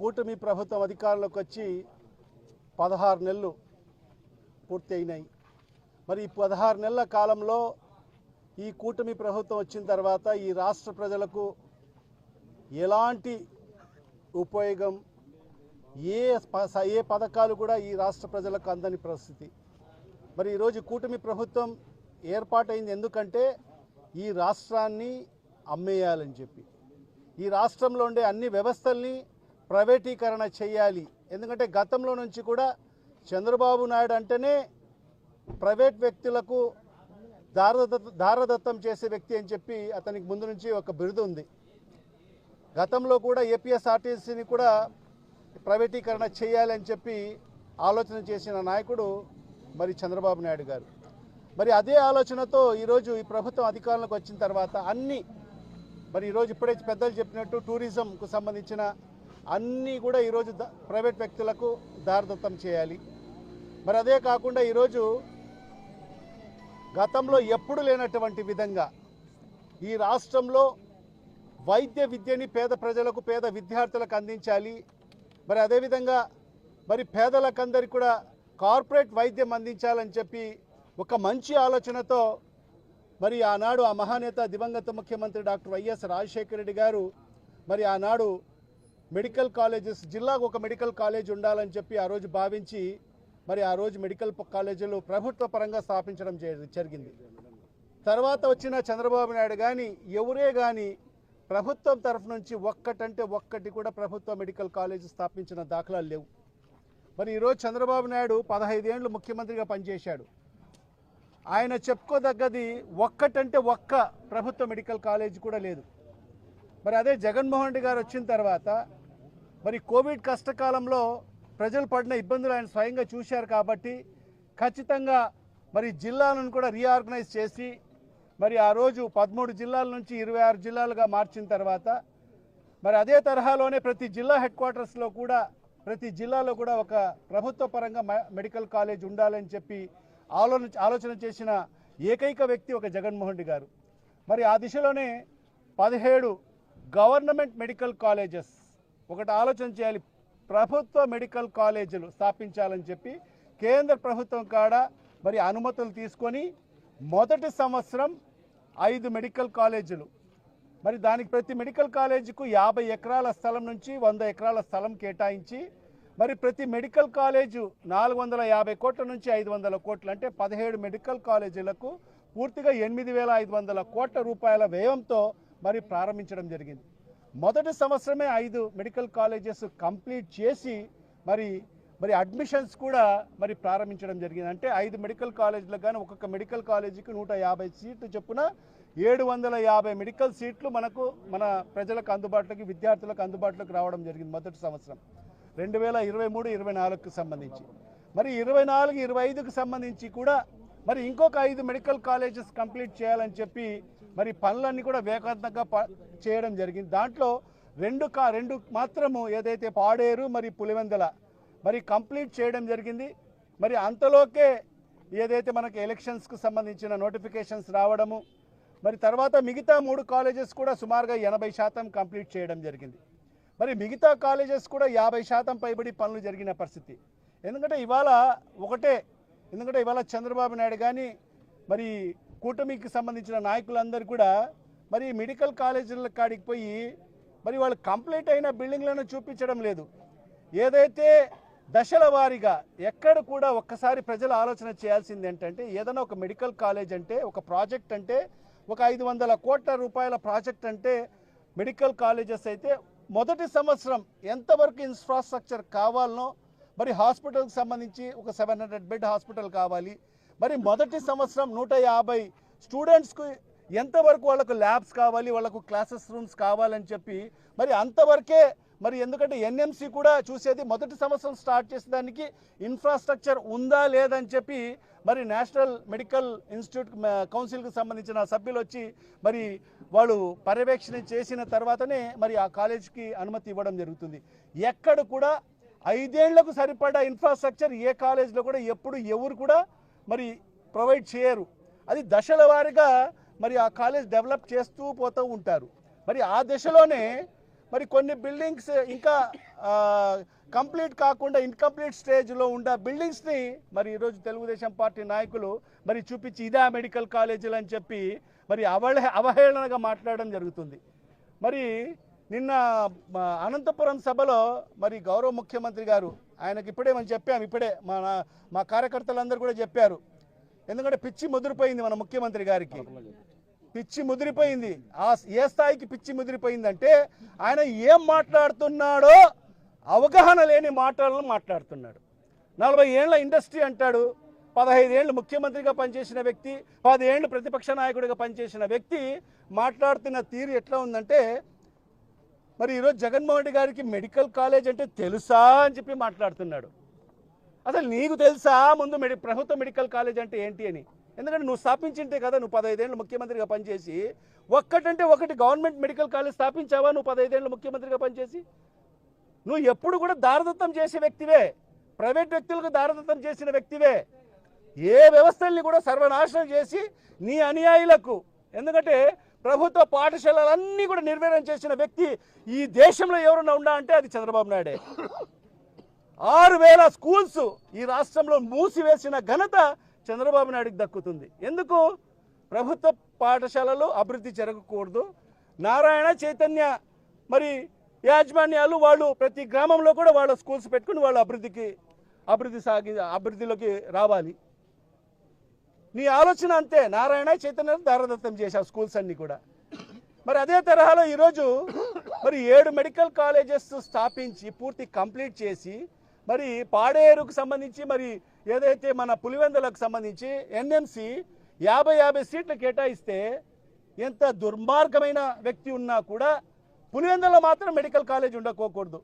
కూటమి ప్రభుత్వం అధికారంలోకి వచ్చి పదహారు నెలలు పూర్తి అయినాయి. మరి ఈ పదహారు నెలల కాలంలో ఈ కూటమి ప్రభుత్వం వచ్చిన తర్వాత ఈ రాష్ట్ర ప్రజలకు ఎలాంటి ఉపయోగం ఏ ప- ఏ పథకాలు కూడా ఈ రాష్ట్ర ప్రజలకు అందని పరిస్థితి. మరి ఈరోజు కూటమి ప్రభుత్వం ఏర్పాటైంది ఎందుకంటే ఈ రాష్ట్రాన్ని అమ్మేయాలని చెప్పి. ఈ రాష్ట్రంలో ఉండే అన్ని వ్యవస్థల్ని ప్రైవేటీకరణ చేయాలి. ఎందుకంటే గతంలో నుంచి కూడా చంద్రబాబు నాయుడు అంటేనే ప్రైవేట్ వ్యక్తులకు దారదత్త దారదత్తం చేసే వ్యక్తి అని చెప్పి అతనికి ముందు నుంచి ఒక బిరుదు ఉంది. గతంలో కూడా ఏపీఎస్ఆర్టీసీని కూడా ప్రైవేటీకరణ చేయాలని చెప్పి ఆలోచన చేసిన నాయకుడు మరి చంద్రబాబు నాయుడు గారు. మరి అదే ఆలోచనతో ఈరోజు ఈ ప్రభుత్వం అధికారంలోకి వచ్చిన తర్వాత అన్ని మరి ఈరోజు ఇప్పుడే పెద్దలు చెప్పినట్టు టూరిజంకు సంబంధించిన అన్నీ కూడా ఈరోజు ద- ప్రైవేట్ వ్యక్తులకు దారదత్తం చేయాలి. మరి అదే కాకుండా ఈరోజు గతంలో ఎప్పుడు లేనటువంటి విధంగా ఈ రాష్ట్రంలో వైద్య విద్యని పేద ప్రజలకు పేద విద్యార్థులకు అందించాలి. మరి అదేవిధంగా మరి పేదలకందరికి కూడా కార్పొరేట్ వైద్యం అందించాలని చెప్పి ఒక మంచి ఆలోచనతో మరి ఆనాడు ఆ మహానేత దివంగత ముఖ్యమంత్రి డాక్టర్ వైఎస్ రాజశేఖర రెడ్డి గారు మరి ఆనాడు మెడికల్ కాలేజెస్ జిల్లాకు ఒక మెడికల్ కాలేజ్ ఉండాలని చెప్పి ఆ రోజు భావించి మరి ఆ రోజు మెడికల్ కాలేజీలు ప్రభుత్వ పరంగా స్థాపించడం జరిగింది. తర్వాత వచ్చిన చంద్రబాబు నాయుడు కానీ ఎవరే కానీ ప్రభుత్వం తరఫు నుంచి ఒక్కటంటే ఒక్కటి కూడా ప్రభుత్వ మెడికల్ కాలేజ్ స్థాపించిన దాఖలాలు లేవు. మరి ఈరోజు చంద్రబాబు నాయుడు పదహైదేండ్లు ముఖ్యమంత్రిగా పనిచేశాడు. ఆయన చెప్పుకోదగ్గది ఒక్కటంటే ఒక్క ప్రభుత్వ మెడికల్ కాలేజ్ కూడా లేదు. మరి అదే జగన్మోహన్ రెడ్డి గారు వచ్చిన తర్వాత మరి కోవిడ్ కష్టకాలంలో ప్రజలు పడిన ఇబ్బందులు ఆయన స్వయంగా చూశారు కాబట్టి ఖచ్చితంగా మరి జిల్లాలను కూడా రీఆర్గనైజ్ చేసి మరి ఆ రోజు పదమూడు జిల్లాల నుంచి ఇరవై ఆరు జిల్లాలుగా మార్చిన తర్వాత మరి అదే తరహాలోనే ప్రతి జిల్లా హెడ్ క్వార్టర్స్లో కూడా ప్రతి జిల్లాలో కూడా ఒక ప్రభుత్వ పరంగా మెడికల్ కాలేజ్ ఉండాలని చెప్పి ఆలోచన ఆలోచన చేసిన ఏకైక వ్యక్తి ఒక జగన్మోహన్ రెడ్డి గారు. మరి ఆ దిశలోనే పదిహేడు గవర్నమెంట్ మెడికల్ కాలేజెస్ ఒకటి ఆలోచన చేయాలి. ప్రభుత్వ మెడికల్ కాలేజీలు స్థాపించాలని చెప్పి కేంద్ర ప్రభుత్వం కాడ మరి అనుమతులు తీసుకొని మొదటి సంవత్సరం ఐదు మెడికల్ కాలేజీలు. మరి దానికి ప్రతి మెడికల్ కాలేజీకు యాభై ఎకరాల స్థలం నుంచి వంద ఎకరాల స్థలం కేటాయించి మరి ప్రతి మెడికల్ కాలేజు నాలుగు వందల యాభై కోట్ల నుంచి ఐదు వందల కోట్లు అంటే పదిహేడు మెడికల్ కాలేజీలకు పూర్తిగా ఎనిమిది వేల ఐదు వందల కోట్ల రూపాయల వ్యయంతో మరి ప్రారంభించడం జరిగింది. మొదటి సంవత్సరమే ఐదు మెడికల్ కాలేజెస్ కంప్లీట్ చేసి మరి మరి అడ్మిషన్స్ కూడా మరి ప్రారంభించడం జరిగింది. అంటే ఐదు మెడికల్ కాలేజీలకు కానీ ఒక్కొక్క మెడికల్ కాలేజీకి నూట యాభై సీట్లు చొప్పున ఏడు వందల యాభై మెడికల్ సీట్లు మనకు మన ప్రజలకు అందుబాటులోకి విద్యార్థులకు అందుబాటులోకి రావడం జరిగింది మొదటి సంవత్సరం. రెండు వేల ఇరవై మూడు ఇరవై నాలుగుకు సంబంధించి. మరి ఇరవై నాలుగు ఇరవై ఐదుకు సంబంధించి కూడా మరి ఇంకొక ఐదు మెడికల్ కాలేజెస్ కంప్లీట్ చేయాలని చెప్పి మరి పనులన్నీ కూడా వేగవంతంగా ప- చేయడం జరిగింది. దాంట్లో రెండు కా రెండు మాత్రము ఏదైతే పాడేరు మరి పులివెందల మరి కంప్లీట్ చేయడం జరిగింది. మరి అంతలోకే ఏదైతే మనకి ఎలక్షన్స్కు సంబంధించిన నోటిఫికేషన్స్ రావడము మరి తర్వాత మిగతా మూడు కాలేజెస్ కూడా సుమారుగా ఎనభై శాతం కంప్లీట్ చేయడం జరిగింది. మరి మిగతా కాలేజెస్ కూడా యాభై శాతం పైబడి పనులు జరిగిన పరిస్థితి. ఎందుకంటే ఇవాళ ఒకటే ఎందుకంటే ఇవాళ చంద్రబాబు నాయుడు కానీ మరి కూటమికి సంబంధించిన నాయకులందరూ కూడా మరి మెడికల్ కాలేజీల కాడికి పోయి మరి వాళ్ళు కంప్లీట్ అయిన బిల్డింగ్లను చూపించడం లేదు. ఏదైతే దశల వారీగా ఎక్కడ కూడా ఒక్కసారి ప్రజలు ఆలోచన చేయాల్సింది ఏంటంటే ఏదైనా ఒక మెడికల్ కాలేజ్ అంటే ఒక ప్రాజెక్ట్ అంటే ఒక ఐదు వందల కోట్ల రూపాయల ప్రాజెక్ట్ అంటే మెడికల్ కాలేజెస్ అయితే మొదటి సంవత్సరం ఎంతవరకు ఇన్ఫ్రాస్ట్రక్చర్ కావాలనో మరి హాస్పిటల్కి సంబంధించి ఒక సెవెన్ హండ్రెడ్ బెడ్ హాస్పిటల్ కావాలి. మరి మొదటి సంవత్సరం నూట యాభై స్టూడెంట్స్కు ఎంతవరకు వాళ్ళకు ల్యాబ్స్ కావాలి వాళ్ళకు క్లాసెస్ రూమ్స్ కావాలని చెప్పి మరి అంతవరకే మరి ఎందుకంటే ఎన్ఎంసి కూడా చూసేది మొదటి సంవత్సరం స్టార్ట్ చేసేదానికి ఇన్ఫ్రాస్ట్రక్చర్ ఉందా లేదని చెప్పి మరి నేషనల్ మెడికల్ ఇన్స్టిట్యూట్ కౌన్సిల్కి సంబంధించిన సభ్యులు వచ్చి మరి వాళ్ళు పర్యవేక్షణ చేసిన తర్వాతనే మరి ఆ కాలేజ్కి అనుమతి ఇవ్వడం జరుగుతుంది. ఎక్కడ కూడా ఐదేళ్ళకు సరిపడా ఇన్ఫ్రాస్ట్రక్చర్ ఏ కాలేజ్లో కూడా ఎప్పుడు ఎవరు కూడా మరి ప్రొవైడ్ చేయరు. అది దశల వారీగా మరి ఆ కాలేజ్ డెవలప్ చేస్తూ పోతూ ఉంటారు. మరి ఆ దశలోనే మరి కొన్ని బిల్డింగ్స్ ఇంకా కంప్లీట్ కాకుండా ఇన్కంప్లీట్ స్టేజ్లో ఉన్న బిల్డింగ్స్ని మరి ఈరోజు తెలుగుదేశం పార్టీ నాయకులు మరి చూపించి ఇదే మెడికల్ కాలేజీలు అని చెప్పి మరి అవహే అవహేళనగా మాట్లాడడం జరుగుతుంది. మరి నిన్న అనంతపురం సభలో మరి గౌరవ ముఖ్యమంత్రి గారు ఆయనకి ఇప్పుడే మనం చెప్పాము ఇప్పుడే మా మా కార్యకర్తలందరూ కూడా చెప్పారు. ఎందుకంటే పిచ్చి ముదిరిపోయింది మన ముఖ్యమంత్రి గారికి. పిచ్చి ముదిరిపోయింది. ఆ ఏ స్థాయికి పిచ్చి ముదిరిపోయిందంటే ఆయన ఏం మాట్లాడుతున్నాడో అవగాహన లేని మాటలను మాట్లాడుతున్నాడు. నలభై ఏళ్ళ ఇండస్ట్రీ అంటాడు. పదహైదేళ్ళు ముఖ్యమంత్రిగా పనిచేసిన వ్యక్తి పదేళ్ళు ప్రతిపక్ష నాయకుడిగా పనిచేసిన వ్యక్తి మాట్లాడుతున్న తీరు ఎట్లా ఉందంటే మరి ఈరోజు జగన్మోహన్ రెడ్డి గారికి మెడికల్ కాలేజ్ అంటే తెలుసా అని చెప్పి మాట్లాడుతున్నాడు. అసలు నీకు తెలుసా? ముందు మెడి ప్రభుత్వ మెడికల్ కాలేజ్ అంటే ఏంటి అని? ఎందుకంటే నువ్వు స్థాపించింటే కదా నువ్వు పదహైదేళ్ళు ముఖ్యమంత్రిగా పనిచేసి ఒక్కటంటే ఒకటి గవర్నమెంట్ మెడికల్ కాలేజ్ స్థాపించావా నువ్వు పదహైదేళ్ళు ముఖ్యమంత్రిగా పనిచేసి? నువ్వు ఎప్పుడు కూడా దారదత్తం చేసే వ్యక్తివే. ప్రైవేట్ వ్యక్తులకు దారదత్తం చేసిన వ్యక్తివే. ఏ వ్యవస్థల్ని కూడా సర్వనాశనం చేసి నీ అనుయాయులకు ఎందుకంటే ప్రభుత్వ పాఠశాలలన్నీ కూడా నిర్వీర్యం చేసిన వ్యక్తి ఈ దేశంలో ఎవరన్నా ఉండా అంటే అది చంద్రబాబు నాయుడే. ఆరు వేల స్కూల్స్ ఈ రాష్ట్రంలో మూసివేసిన ఘనత చంద్రబాబు నాయుడికి దక్కుతుంది. ఎందుకు? ప్రభుత్వ పాఠశాలలు అభివృద్ధి జరగకూడదు. నారాయణ చైతన్య మరి యాజమాన్యాలు వాళ్ళు ప్రతి గ్రామంలో కూడా వాళ్ళ స్కూల్స్ పెట్టుకుని వాళ్ళ అభివృద్ధికి అభివృద్ధి సాగి అభివృద్ధిలోకి రావాలి. నీ ఆలోచన అంతే. నారాయణ చైతన్య దారదత్తం చేశావు స్కూల్స్ అన్నీ కూడా. మరి అదే తరహాలో ఈరోజు మరి ఏడు మెడికల్ కాలేజెస్ స్థాపించి పూర్తి కంప్లీట్ చేసి మరి పాడేరుకు సంబంధించి మరి ఏదైతే మన పులివెందులకు సంబంధించి ఎన్ఎంసి యాభై యాభై సీట్లు కేటాయిస్తే ఎంత దుర్మార్గమైన వ్యక్తి ఉన్నా కూడా పులివెందులో మాత్రం మెడికల్ కాలేజ్ ఉండకోకూడదు.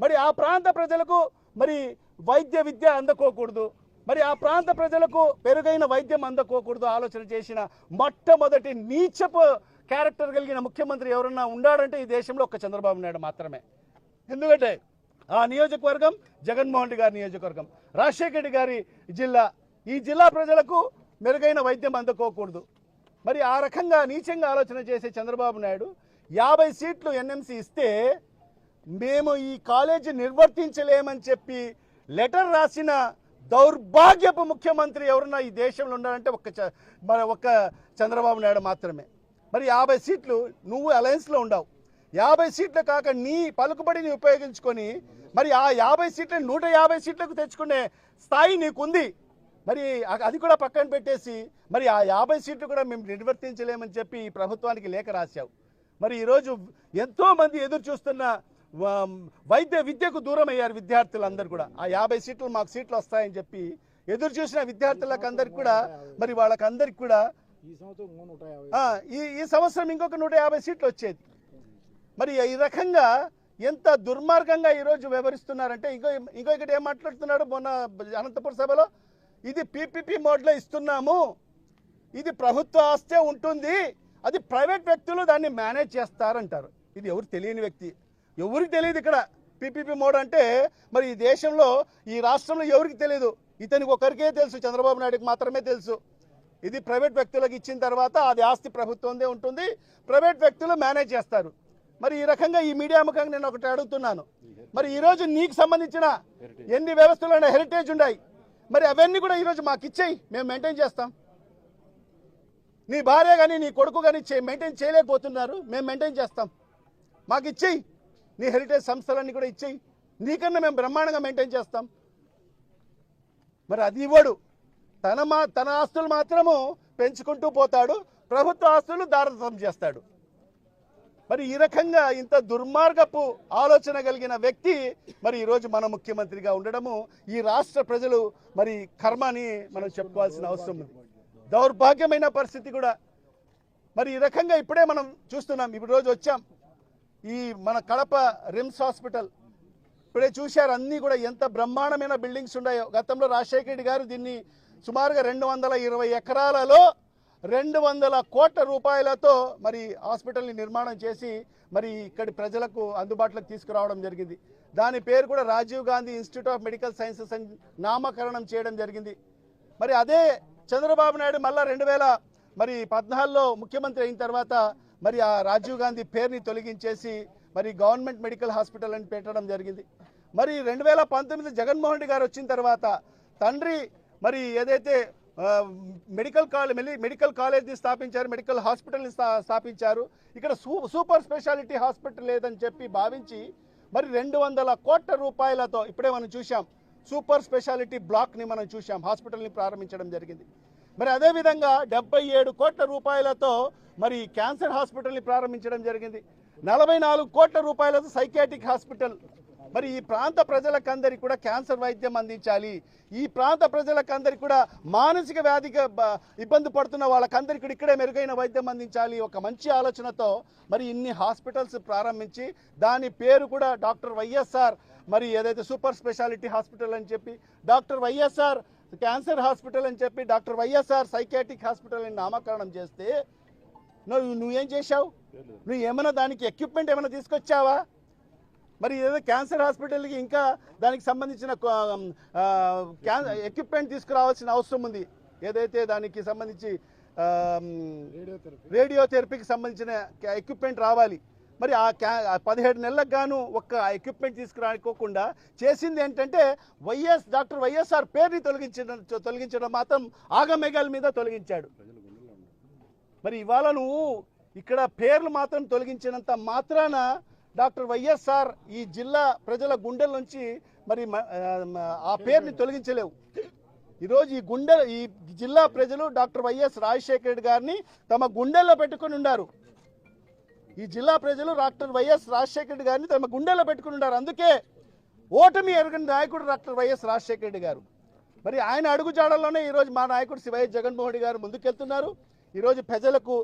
మరి ఆ ప్రాంత ప్రజలకు మరి వైద్య విద్య అందకోకూడదు. మరి ఆ ప్రాంత ప్రజలకు పెరుగైన వైద్యం అందకోకూడదు ఆలోచన చేసిన మొట్టమొదటి నీచపు క్యారెక్టర్ కలిగిన ముఖ్యమంత్రి ఎవరన్నా ఉండాడంటే ఈ దేశంలో ఒక్క చంద్రబాబు నాయుడు మాత్రమే. ఎందుకంటే ఆ నియోజకవర్గం జగన్మోహన్ రెడ్డి గారి నియోజకవర్గం. రాజశేఖర రెడ్డి గారి జిల్లా. ఈ జిల్లా ప్రజలకు మెరుగైన వైద్యం అందుకోకూడదు. మరి ఆ రకంగా నీచంగా ఆలోచన చేసే చంద్రబాబు నాయుడు యాభై సీట్లు ఎన్ఎంసీ ఇస్తే మేము ఈ కాలేజీ నిర్వర్తించలేమని చెప్పి లెటర్ రాసిన దౌర్భాగ్యపు ముఖ్యమంత్రి ఎవరన్నా ఈ దేశంలో ఉన్నారంటే ఒక్క చ- ఒక్క చంద్రబాబు నాయుడు మాత్రమే. మరి యాభై సీట్లు నువ్వు అలయన్స్లో ఉండవు. యాభై సీట్లు కాక నీ పలుకుబడిని ఉపయోగించుకొని మరి ఆ యాభై సీట్లను నూట యాభై సీట్లకు తెచ్చుకునే స్థాయి నీకుంది. మరి అది కూడా పక్కన పెట్టేసి మరి ఆ యాభై సీట్లు కూడా మేము నిర్వర్తించలేమని చెప్పి ఈ ప్రభుత్వానికి లేఖ రాశావు. మరి ఈరోజు ఎంతో మంది ఎదురు చూస్తున్న వైద్య విద్యకు దూరం అయ్యారు విద్యార్థులందరూ కూడా. ఆ యాభై సీట్లు మాకు సీట్లు వస్తాయని చెప్పి ఎదురు చూసిన విద్యార్థులకు అందరికి కూడా మరి వాళ్ళకందరికి కూడా ఈ ఈ సంవత్సరం ఇంకొక నూట యాభై సీట్లు వచ్చేది. మరి ఈ రకంగా ఎంత దుర్మార్గంగా ఈరోజు వ్యవహరిస్తున్నారంటే ఇంకో ఇంకో ఇక్కడ ఏం మాట్లాడుతున్నాడు మొన్న అనంతపురం సభలో? ఇది పీపీపీ మోడ్లో ఇస్తున్నాము. ఇది ప్రభుత్వ ఆస్తే ఉంటుంది. అది ప్రైవేట్ వ్యక్తులు దాన్ని మేనేజ్ చేస్తారంటారు. ఇది ఎవరు తెలియని వ్యక్తి. ఎవరికి తెలియదు ఇక్కడ పీపీపీ మోడ్ అంటే మరి ఈ దేశంలో ఈ రాష్ట్రంలో ఎవరికి తెలియదు? ఇతనికి ఒకరికే తెలుసు. చంద్రబాబు నాయుడుకి మాత్రమే తెలుసు. ఇది ప్రైవేట్ వ్యక్తులకు ఇచ్చిన తర్వాత అది ఆస్తి ప్రభుత్వందే ఉంటుంది. ప్రైవేట్ వ్యక్తులు మేనేజ్ చేస్తారు. మరి ఈ రకంగా ఈ మీడియా ముఖంగా నేను ఒకటి అడుగుతున్నాను. మరి ఈరోజు నీకు సంబంధించిన ఎన్ని వ్యవస్థలు హెరిటేజ్ ఉన్నాయి మరి అవన్నీ కూడా ఈరోజు మాకు ఇచ్చేయి మేము మెయింటైన్ చేస్తాం. నీ భార్య కానీ నీ కొడుకు కానీ మెయింటైన్ చేయలేకపోతున్నారు మేము మెయింటైన్ చేస్తాం. మాకు ఇచ్చేయి. నీ హెరిటేజ్ సంస్థలన్నీ కూడా ఇచ్చేయి. నీకన్నా మేము బ్రహ్మాండంగా మెయింటైన్ చేస్తాం. మరి అది ఇవ్వడు. తన మా తన ఆస్తులు మాత్రము పెంచుకుంటూ పోతాడు. ప్రభుత్వ ఆస్తులు దారదత్తం చేస్తాడు. మరి ఈ రకంగా ఇంత దుర్మార్గపు ఆలోచన కలిగిన వ్యక్తి మరి ఈరోజు మన ముఖ్యమంత్రిగా ఉండడము ఈ రాష్ట్ర ప్రజలు మరి కర్మని మనం చెప్పుకోవాల్సిన అవసరం ఉంది. దౌర్భాగ్యమైన పరిస్థితి కూడా. మరి ఈ రకంగా ఇప్పుడే మనం చూస్తున్నాం ఇప్పుడు రోజు వచ్చాం. ఈ మన కడప రిమ్స్ హాస్పిటల్ ఇప్పుడే చూశారు అన్నీ కూడా ఎంత బ్రహ్మాండమైన బిల్డింగ్స్ ఉన్నాయో. గతంలో రాజశేఖర రెడ్డి గారు దీన్ని సుమారుగా రెండు వందల ఇరవై ఎకరాలలో రెండు వందల కోట్ల రూపాయలతో మరి హాస్పిటల్ని నిర్మాణం చేసి మరి ఇక్కడి ప్రజలకు అందుబాటులోకి తీసుకురావడం జరిగింది. దాని పేరు కూడా Rajiv Gandhi institute of medical sciences అని నామకరణం చేయడం జరిగింది. మరి అదే చంద్రబాబు నాయుడు మళ్ళా రెండు వేల మరి పద్నాలుగులో ముఖ్యమంత్రి అయిన తర్వాత మరి ఆ రాజీవ్ గాంధీ పేరుని తొలగించేసి మరి గవర్నమెంట్ మెడికల్ హాస్పిటల్ అని పెట్టడం జరిగింది. మరి రెండు వేల పంతొమ్మిది జగన్మోహన్ రెడ్డి గారు వచ్చిన తర్వాత తండ్రి మరి ఏదైతే మెడికల్ కాలేజ్ మెడికల్ కాలేజ్ని స్థాపించారు మెడికల్ హాస్పిటల్ని స్థా- స్థాపించారు. ఇక్కడ సూ సూపర్ స్పెషాలిటీ హాస్పిటల్ లేదని చెప్పి భావించి మరి రెండు వందల కోట్ల రూపాయలతో ఇప్పుడే మనం చూసాం సూపర్ స్పెషాలిటీ బ్లాక్ని మనం చూసాం హాస్పిటల్ని ప్రారంభించడం జరిగింది. మరి అదేవిధంగా డెబ్బై ఏడు కోట్ల రూపాయలతో మరి క్యాన్సర్ హాస్పిటల్ని ప్రారంభించడం జరిగింది. నలభై నాలుగు కోట్ల రూపాయలతో సైకాటిక్ హాస్పిటల్ మరి ఈ ప్రాంత ప్రజలకందరికి కూడా క్యాన్సర్ వైద్యం అందించాలి. ఈ ప్రాంత ప్రజలకందరికి కూడా మానసిక వ్యాధిగా ఇబ్బంది పడుతున్న వాళ్ళకందరికి కూడా ఇక్కడే మెరుగైన వైద్యం అందించాలి. ఒక మంచి ఆలోచనతో మరి ఇన్ని హాస్పిటల్స్ ప్రారంభించి దాని పేరు కూడా డాక్టర్ వైఎస్ఆర్ మరి ఏదైతే సూపర్ స్పెషాలిటీ హాస్పిటల్ అని చెప్పి డాక్టర్ వైఎస్ఆర్ క్యాన్సర్ హాస్పిటల్ అని చెప్పి డాక్టర్ వైఎస్ఆర్ సైకాటిక్ హాస్పిటల్ అని నామకరణం చేస్తే నువ్వు నువ్వేం చేశావు? నువ్వు ఏమైనా దానికి ఎక్విప్మెంట్ ఏమైనా తీసుకొచ్చావా? మరి ఏదో క్యాన్సర్ హాస్పిటల్కి ఇంకా దానికి సంబంధించిన ఎక్విప్మెంట్ తీసుకురావాల్సిన అవసరం ఉంది. ఏదైతే దానికి సంబంధించి రేడియోథెరపీకి సంబంధించిన ఎక్విప్మెంట్ రావాలి. మరి ఆ క్యా ఆ పదిహేడు నెలలకు గాను ఒక్క ఎక్విప్మెంట్ తీసుకురాకోకుండా చేసింది ఏంటంటే వైఎస్ డాక్టర్ వైఎస్ఆర్ పేరుని తొలగించడం తొలగించడం మాత్రం ఆగమేఘాల మీద తొలగించాడు. మరి ఇవాళ నువ్వు ఇక్కడ పేర్లు మాత్రం తొలగించినంత మాత్రాన డాక్టర్ వైఎస్ఆర్ ఈ జిల్లా ప్రజల గుండెల నుంచి మరి మ- ఆ, పేరుని తొలగించలేవు. ఈరోజు ఈ గుండె ఈ జిల్లా ప్రజలు డాక్టర్ వైఎస్ రాజశేఖర రెడ్డి గారిని తమ గుండెల్లో పెట్టుకుని ఉన్నారు ఈ జిల్లా ప్రజలు డాక్టర్ వైఎస్ రాజశేఖర రెడ్డి గారిని తమ గుండెల్లో పెట్టుకుని ఉన్నారు అందుకే ఓటమి ఎరగని నాయకుడు డాక్టర్ వైఎస్ రాజశేఖర రెడ్డి గారు. మరి ఆయన అడుగుజాడల్లోనే ఈరోజు మా నాయకుడు శివయ్య జగన్మోహన్ రెడ్డి గారు ముందుకెళ్తున్నారు. ఈరోజు ప్రజలకు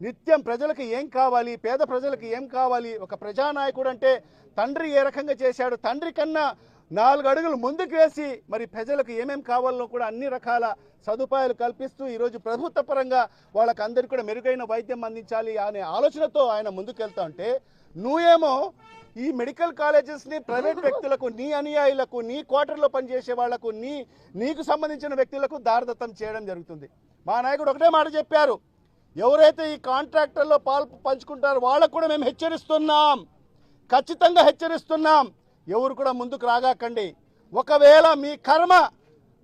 నిత్యం ప్రజలకు ఏం కావాలి? పేద ప్రజలకు ఏం కావాలి? ఒక ప్రజానాయకుడు అంటే తండ్రి ఏ రకంగా చేశాడు? తండ్రి కన్నా నాలుగు అడుగులు ముందుకు వేసి మరి ప్రజలకు ఏమేం కావాలో కూడా అన్ని రకాల సదుపాయాలు కల్పిస్తూ ఈరోజు ప్రభుత్వ పరంగా వాళ్ళకందరికీ కూడా మెరుగైన వైద్యం అందించాలి అనే ఆలోచనతో ఆయన ముందుకెళ్తా ఉంటే నువ్వేమో ఈ మెడికల్ కాలేజెస్ని ప్రైవేట్ వ్యక్తులకు నీ అనుయాయులకు నీ క్వార్టర్లో పనిచేసే వాళ్ళకు నీ నీకు సంబంధించిన వ్యక్తులకు దారదత్తం చేయడం జరుగుతుంది. మా నాయకుడు ఒకటే మాట చెప్పారు. ఎవరైతే ఈ కాంట్రాక్టర్లో పాలు పంచుకుంటారో వాళ్ళకు కూడా మేము హెచ్చరిస్తున్నాం. ఖచ్చితంగా హెచ్చరిస్తున్నాం. ఎవరు కూడా ముందుకు రాగాకండి. ఒకవేళ మీ కర్మ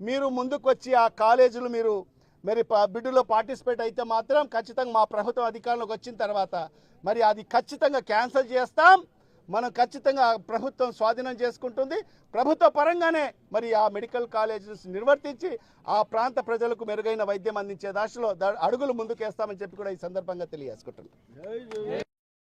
మీరు ముందుకు వచ్చి ఆ కాలేజీలు మీరు మరి బిడ్డులో పార్టిసిపేట్ అయితే మాత్రం ఖచ్చితంగా మా ప్రభుత్వం అధికారంలోకి వచ్చిన తర్వాత మరి అది ఖచ్చితంగా క్యాన్సిల్ చేస్తాం. మనం ఖచ్చితంగా ప్రభుత్వం స్వాధీనం చేసుకుంటుంది. ప్రభుత్వ పరంగానే మరి ఆ మెడికల్ కాలేజెస్ నిర్వర్తించి ఆ ప్రాంత ప్రజలకు మెరుగైన వైద్యం అందించే దాశలో ద- అడుగులు ముందుకేస్తామని చెప్పి కూడా ఈ సందర్భంగా తెలియజేసుకుంటున్నాం.